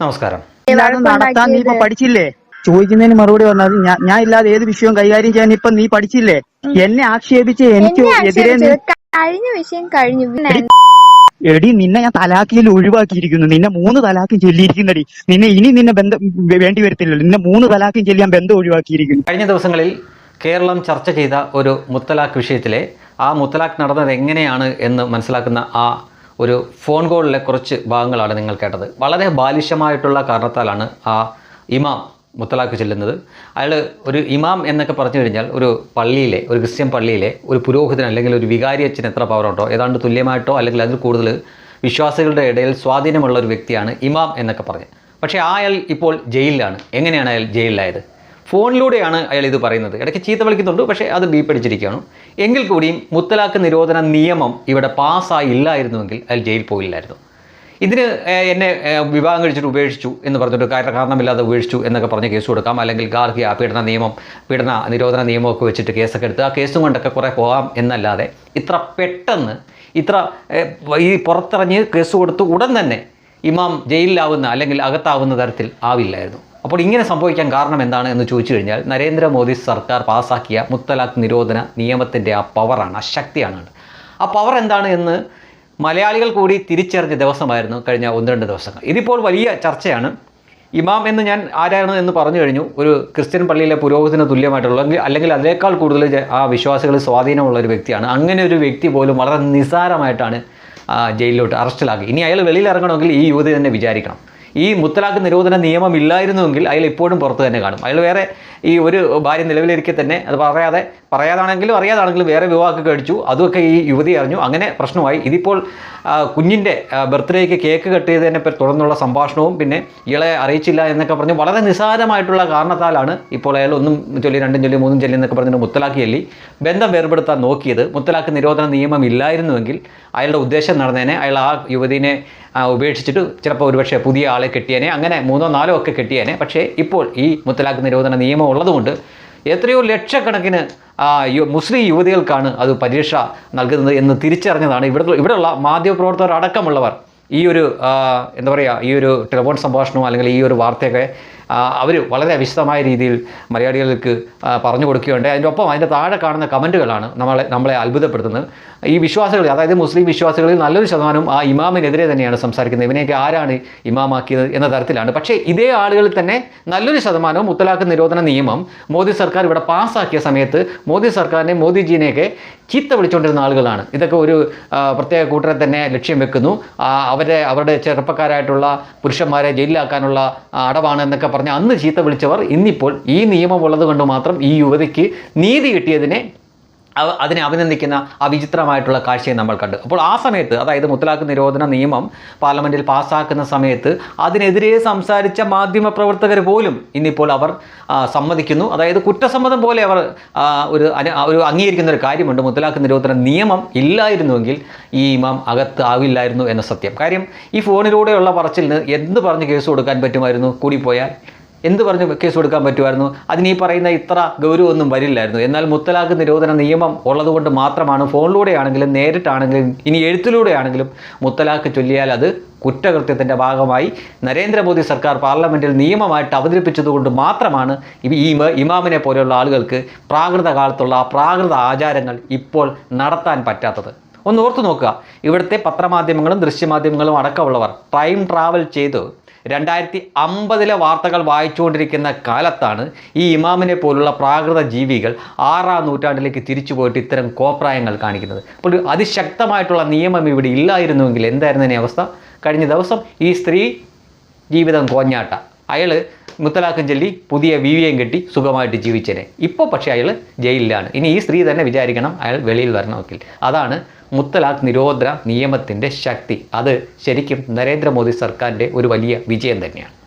നമസ്കാരം. നടത്താൻ നീ ഇപ്പൊ പഠിച്ചില്ലേ? ചോദിക്കുന്നതിന് മറുപടി പറഞ്ഞത് ഞാൻ ഇല്ലാതെ ഏത് വിഷയവും കൈകാര്യം ചെയ്യാൻ ഇപ്പൊ നീ പഠിച്ചില്ലേ? എന്നെ ആക്ഷേപിച്ച് എനിക്ക് എതിരെ കഴിഞ്ഞ വിഷയം കഴിഞ്ഞു. എടി, നിന്നെ ഞാൻ തലാക്കിയിൽ ഒഴിവാക്കിയിരിക്കുന്നു. നിന്നെ മൂന്ന് തലാക്കും ചൊല്ലിയിരിക്കുന്നടി. നിന്നെ ഇനി നിന്നെ ബന്ധം വേണ്ടി വരത്തില്ലല്ലോ. നിന്നെ മൂന്ന് തലാക്കും ചൊല്ലിയാൻ ബന്ധം ഒഴിവാക്കിയിരിക്കുന്നു. കഴിഞ്ഞ ദിവസങ്ങളിൽ കേരളം ചർച്ച ചെയ്ത ഒരു മുത്തലാഖ് വിഷയത്തിലെ ആ മുത്തലാഖ് നടന്നത് എങ്ങനെയാണ് എന്ന് മനസ്സിലാക്കുന്ന ആ ഒരു ഫോൺ കോളിലെ കുറച്ച് ഭാഗങ്ങളാണ് നിങ്ങൾ കേട്ടത്. വളരെ ബാലിശമായിട്ടുള്ള കാരണത്താലാണ് ആ ഇമാം മുത്തലാഖ് ചെല്ലുന്നത്. അയാൾ ഒരു ഇമാം എന്നൊക്കെ പറഞ്ഞു കഴിഞ്ഞാൽ ഒരു പള്ളിയിലെ ഒരു ക്രിസ്ത്യൻ പള്ളിയിലെ ഒരു പുരോഹിതൻ അല്ലെങ്കിൽ ഒരു വികാരി അച്ഛൻ എത്ര പവറുണ്ടോ ഏതാണ്ട് തുല്യമായിട്ടോ അല്ലെങ്കിൽ അതിൽ കൂടുതൽ വിശ്വാസികളുടെ ഇടയിൽ സ്വാധീനമുള്ള ഒരു വ്യക്തിയാണ് ഇമാം എന്നൊക്കെ പറഞ്ഞ്. പക്ഷേ അയാൾ ഇപ്പോൾ ജയിലിലാണ്. എങ്ങനെയാണ് അയാൾ ജയിലിലായത്? ഫോണിലൂടെയാണ് അയാൾ ഇത് പറയുന്നത്. ഇടയ്ക്ക് ചീത്ത വിളിക്കുന്നുണ്ട് പക്ഷേ അത് ബീപ്പടിച്ചിരിക്കുകയാണ് എങ്കിൽ കൂടിയും മുത്തലാഖ് നിരോധന നിയമം ഇവിടെ പാസ്സായില്ലായിരുന്നുവെങ്കിൽ അയാൾ ജയിലിൽ പോയില്ലായിരുന്നു. ഇതിന് എന്നെ വിവാഹം കഴിച്ചിട്ട് ഉപേക്ഷിച്ചു എന്ന് പറഞ്ഞിട്ട് കാരണമില്ലാതെ ഉപേക്ഷിച്ചു എന്നൊക്കെ പറഞ്ഞ് കേസ് കൊടുക്കാം. അല്ലെങ്കിൽ ഗാർഹിക പീഡന നിയമം പീഡന നിരോധന നിയമമൊക്കെ വെച്ചിട്ട് കേസൊക്കെ എടുത്ത് ആ കേസും കൊണ്ടൊക്കെ കുറേ പോകാം എന്നല്ലാതെ ഇത്ര പെട്ടെന്ന് ഇത്ര ഈ പുറത്തിറങ്ങി കേസ് കൊടുത്ത് ഉടൻ തന്നെ ഇമാം ജയിലിലാവുന്ന അല്ലെങ്കിൽ അകത്താവുന്ന തരത്തിൽ ആവില്ലായിരുന്നു. അപ്പോൾ ഇങ്ങനെ സംഭവിക്കാൻ കാരണം എന്താണ് എന്ന് ചോദിച്ചു കഴിഞ്ഞാൽ നരേന്ദ്രമോദി സർക്കാർ പാസാക്കിയ മുത്തലാഖ് നിരോധന നിയമത്തിന്റെ ആ പവറാണ് ആ ശക്തിയാണ്. ആ പവർ എന്താണ് എന്ന് മലയാളികൾ കൂടി തിരിച്ചറിഞ്ഞ ദിവസമായിരുന്നു കഴിഞ്ഞ ഒന്ന് രണ്ട് ദിവസങ്ങൾ. ഇതിപ്പോൾ വലിയ ചർച്ചയാണ്. ഇമാം എന്ന് ഞാൻ ആരാണ് എന്ന് പറഞ്ഞു കഴിഞ്ഞു. ഒരു ക്രിസ്ത്യൻ പള്ളിയിലെ പുരോഹിതന് തുല്യമായിട്ടുള്ള അല്ലെങ്കിൽ- അതിനേക്കാൾ കൂടുതൽ ആ വിശ്വാസികളിൽ സ്വാധീനമുള്ള ഒരു വ്യക്തിയാണ്. അങ്ങനെ ഒരു വ്യക്തി പോലും വളരെ നിസ്സാരമായിട്ടാണ് ജയിലിലോട്ട് അറസ്റ്റിലാക്കി. ഇനി അയാൾ വെളിയിൽ ഇറങ്ങണമെങ്കിൽ ഈ യുവതി തന്നെ വിചാരിക്കണം. ഈ മുത്തലാഖ് നിരോധന നിയമം ഇല്ലായിരുന്നുവെങ്കിൽ അയാൾ ഇപ്പോഴും പുറത്ത് തന്നെ കാണും. അയാൾ വേറെ ഈ ഒരു ഭാര്യ നിലവിലിരിക്കെ തന്നെ അത് പറയാതെ പറയാതാണെങ്കിലും അറിയാതാണെങ്കിലും വേറെ വിവാഹമൊക്കെ കഴിച്ചു. അതുമൊക്കെ ഈ യുവതി അറിഞ്ഞു. അങ്ങനെ പ്രശ്നമായി. ഇതിപ്പോൾ കുഞ്ഞിന്റെ ബർത്ത്ഡേക്ക് കേക്ക് കട്ട് ചെയ്തതിനെ തുടർന്നുള്ള സംഭാഷണവും പിന്നെ ഇയാളെ അറിയിച്ചില്ല എന്നൊക്കെ പറഞ്ഞ് വളരെ നിസ്സാരമായിട്ടുള്ള കാരണത്താലാണ് ഇപ്പോൾ അയാൾ ഒന്നും ചൊല്ലി രണ്ടും ചൊല്ലി മൂന്നും ചൊല്ലി എന്നൊക്കെ പറഞ്ഞിട്ട് മുത്തലാഖ് ചൊല്ലി ബന്ധം വേർപെടുത്താൻ നോക്കിയത്. മുത്തലാഖ് നിരോധന നിയമം ഇല്ലായിരുന്നുവെങ്കിൽ അയാളുടെ ഉദ്ദേശം നടന്നേനെ. അയാൾ ആ യുവതിനെ ഉപേക്ഷിച്ചിട്ട് ചിലപ്പോൾ ഒരുപക്ഷെ പുതിയ ആളെ കെട്ടിയേനെ അങ്ങനെ മൂന്നോ നാലോ ഒക്കെ കെട്ടിയേനെ. പക്ഷേ ഇപ്പോൾ ഈ മുത്തലാഖ് നിരോധന നിയമം ഉള്ളതുകൊണ്ട് എത്രയോ ലക്ഷക്കണക്കിന് മുസ്ലിം യുവതികൾക്കാണ് അത് പരീക്ഷ നൽകുന്നത് എന്ന് തിരിച്ചറിഞ്ഞതാണ് ഇവിടെ ഇവിടെയുള്ള മാധ്യമപ്രവർത്തകർ അടക്കമുള്ളവർ. ഈ ഒരു എന്താ പറയുക ഈ ഒരു ടെലിഫോൺ സംഭാഷണവും അല്ലെങ്കിൽ ഈ ഒരു വാർത്തയൊക്കെ അവർ വളരെ വിശദമായ രീതിയിൽ മലയാളികൾക്ക് പറഞ്ഞു കൊടുക്കുകയുണ്ട് അതിന്റെ ഒപ്പം അതിന്റെ താഴെ കാണുന്ന കമന്റുകളാണ് നമ്മളെ നമ്മളെ അത്ഭുതപ്പെടുത്തുന്നത്. ഈ വിശ്വാസികൾ അതായത് മുസ്ലിം വിശ്വാസികളിൽ നല്ലൊരു ശതമാനം ആ ഇമാമിനെതിരെ തന്നെയാണ് സംസാരിക്കുന്നത്. ഇവനെയൊക്കെ ആരാണ് ഇമാമാക്കിയത് എന്ന തരത്തിലാണ്. പക്ഷേ ഇതേ ആളുകളിൽ തന്നെ നല്ലൊരു ശതമാനവും മുത്തലാഖ് നിരോധന നിയമം മോദി സർക്കാർ ഇവിടെ പാസ്സാക്കിയ സമയത്ത് മോദി സർക്കാരിനെ മോദിജീനെയൊക്കെ ചീത്ത വിളിച്ചുകൊണ്ടിരുന്ന ആളുകളാണ്. ഇതൊക്കെ ഒരു പ്രത്യേക കൂട്ടരെ തന്നെ ലക്ഷ്യം വെക്കുന്നു. അവരെ അവരുടെ ചെറുപ്പക്കാരായിട്ടുള്ള പുരുഷന്മാരെ ജയിലിലാക്കാനുള്ള അടവാണ് എന്നൊക്കെ പറഞ്ഞ് അന്ന് ചീത്ത വിളിച്ചവർ ഇന്നിപ്പോൾ ഈ നിയമം ഉള്ളത് കൊണ്ട് മാത്രം ഈ യുവതിക്ക് നീതി കിട്ടിയതിനെ അതിനെ അഭിനന്ദിക്കുന്ന ആ വിചിത്രമായിട്ടുള്ള കാഴ്ചയെ നമ്മൾ കണ്ടു. അപ്പോൾ ആ സമയത്ത് അതായത് മുത്തലാഖ് നിരോധന നിയമം പാർലമെന്റിൽ പാസ്സാക്കുന്ന സമയത്ത് അതിനെതിരെ സംസാരിച്ച മാധ്യമ പ്രവർത്തകർ പോലും ഇന്നിപ്പോൾ അവർ സമ്മതിക്കുന്നു. അതായത് കുറ്റസമ്മതം പോലെ അവർ ഒരു ഒരു അംഗീകരിക്കുന്ന ഒരു കാര്യമുണ്ട്. മുത്തലാഖ് നിരോധന നിയമം ഇല്ലായിരുന്നുവെങ്കിൽ ഈ ഇമാം അകത്ത് ആവില്ലായിരുന്നു എന്ന സത്യം. കാര്യം ഈ ഫോണിലൂടെയുള്ള പറച്ചിലിന് എന്ത് പറഞ്ഞ് കേസ് കൊടുക്കാൻ പറ്റുമായിരുന്നു? കൂടിപ്പോയാൽ എന്ത് പറഞ്ഞ് കേസ് കൊടുക്കാൻ പറ്റുമായിരുന്നു? അതിന് ഈ പറയുന്ന ഇത്ര ഗൗരവമൊന്നും വരില്ലായിരുന്നു. എന്നാൽ മുത്തലാഖ് നിരോധന നിയമം ഉള്ളതുകൊണ്ട് മാത്രമാണ് ഫോണിലൂടെയാണെങ്കിലും നേരിട്ടാണെങ്കിലും ഇനി എഴുത്തിലൂടെയാണെങ്കിലും മുത്തലാഖ് ചൊല്ലിയാൽ അത് കുറ്റകൃത്യത്തിന്റെ ഭാഗമായി നരേന്ദ്രമോദി സർക്കാർ പാർലമെന്റിൽ നിയമമായിട്ട് അവതരിപ്പിച്ചതുകൊണ്ട് മാത്രമാണ് ഈ ഇമ- ഇമാമിനെ പോലെയുള്ള ആളുകൾക്ക് പ്രാകൃത കാലത്തുള്ള ആ പ്രാകൃത ആചാരങ്ങൾ ഇപ്പോൾ നടത്താൻ പറ്റാത്തത്. ഒന്ന് ഓർത്തു നോക്കുക. ഇവിടുത്തെ പത്രമാധ്യമങ്ങളും ദൃശ്യമാധ്യമങ്ങളും അടക്കമുള്ളവർ ടൈം ട്രാവൽ ചെയ്ത് രണ്ടായിരത്തി അമ്പതിലെ വാർത്തകൾ വായിച്ചുകൊണ്ടിരിക്കുന്ന കാലത്താണ് ഈ ഇമാമിനെ പോലുള്ള പ്രാകൃത ജീവികൾ ആറാം നൂറ്റാണ്ടിലേക്ക് തിരിച്ചു പോയിട്ട് ഇത്തരം കോപ്രായങ്ങൾ കാണിക്കുന്നത്. അപ്പോൾ അതിശക്തമായിട്ടുള്ള നിയമം ഇവിടെ ഇല്ലായിരുന്നുവെങ്കിൽ എന്തായിരുന്നു അവസ്ഥ? കഴിഞ്ഞ ദിവസം ഈ സ്ത്രീ ജീവിതം കോഞ്ഞാട്ട. അയാൾ മുത്തലാഖും ചൊല്ലി പുതിയ വിവിയും കെട്ടി സുഖമായിട്ട് ജീവിച്ചേനെ. ഇപ്പോൾ പക്ഷേ അയാൾ ജയിലിലാണ്. ഇനി ഈ സ്ത്രീ തന്നെ വിചാരിക്കണം അയാൾ വെളിയിൽ വരണമെങ്കിൽ അതാണ് മുത്തലാഖ് നിരോധന നിയമത്തിന്റെ ശക്തി. അത് ശരിക്കും നരേന്ദ്രമോദി സർക്കാരിന്റെ ഒരു വലിയ വിജയം തന്നെയാണ്.